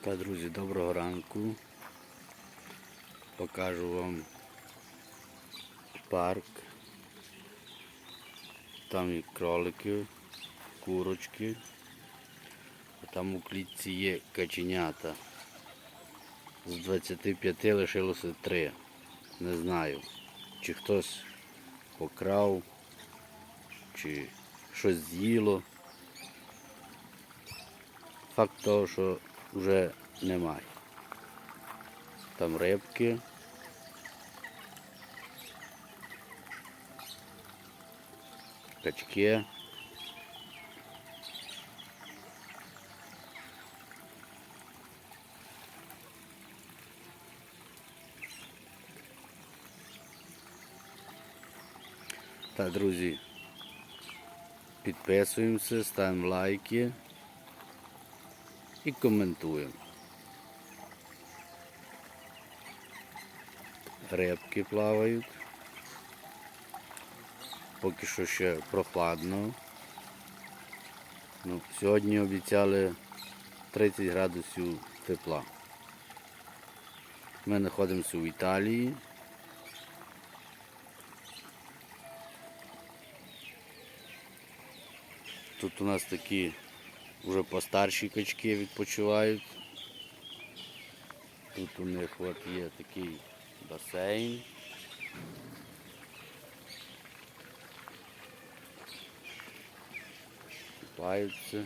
Та, друзі, доброго ранку. Покажу вам парк. Там і кролики, курочки. А там у клітці є каченята. З 25 лишилося 3. Не знаю, чи хтось покрав, чи щось з'їло. Факт того, що вже немає. Там рибки. Качки. Так, друзі, підписуємося, ставимо лайки і коментуємо. Рибки плавають. Поки що ще прохладно. Ну, сьогодні обіцяли 30 градусів тепла. Ми знаходимося в Італії. Тут у нас такі вже постарші качки відпочивають. Тут у них от є такий басейн. Купаються.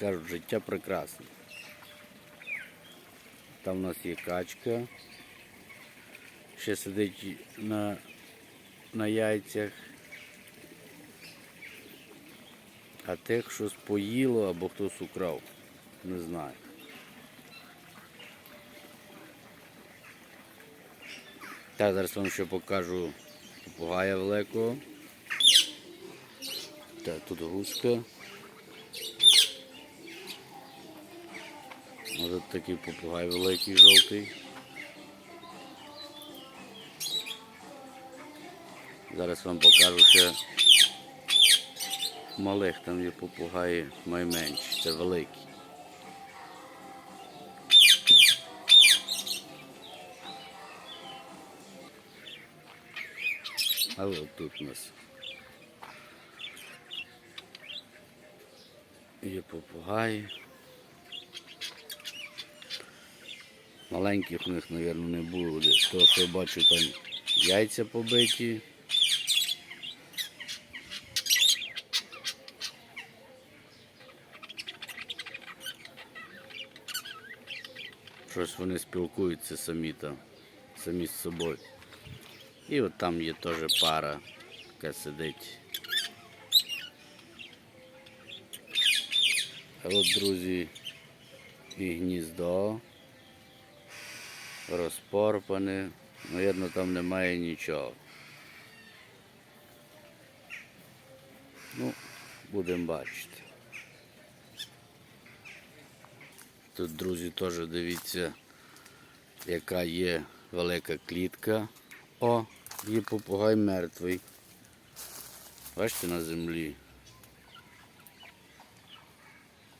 Кажуть, життя прекрасне. Там у нас є качка. Ще сидить на, на яйцях. А тих щось поїло або хтось украв. Не знаю. Так, зараз вам ще покажу попугая великого. Так, тут гуска. Ось такий попугай великий жовтий. Зараз вам покажу ще малих, там є попугаї найменші, це великі. Але от тут у нас є попугаї. Маленьких у них, мабуть, не буде. То, що я бачу, там яйця побиті. Щось вони спілкуються самі там, самі з собою. І от там є теж пара, яка сидить. А от, друзі, і гніздо розпорпане. Навірно, там немає нічого. Ну, будемо бачити. Тут, друзі, теж дивіться, яка є велика клітка. О, є попугай мертвий. Бачите на землі.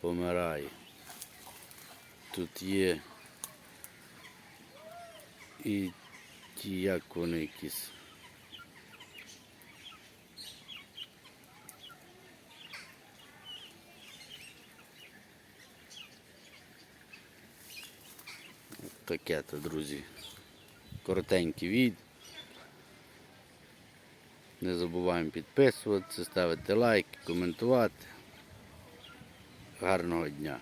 Помирає. Тут є і ті, як вони якісь. Таке то, друзі. Коротенький від. Не забуваємо підписуватися, ставити лайки, коментувати. Гарного дня!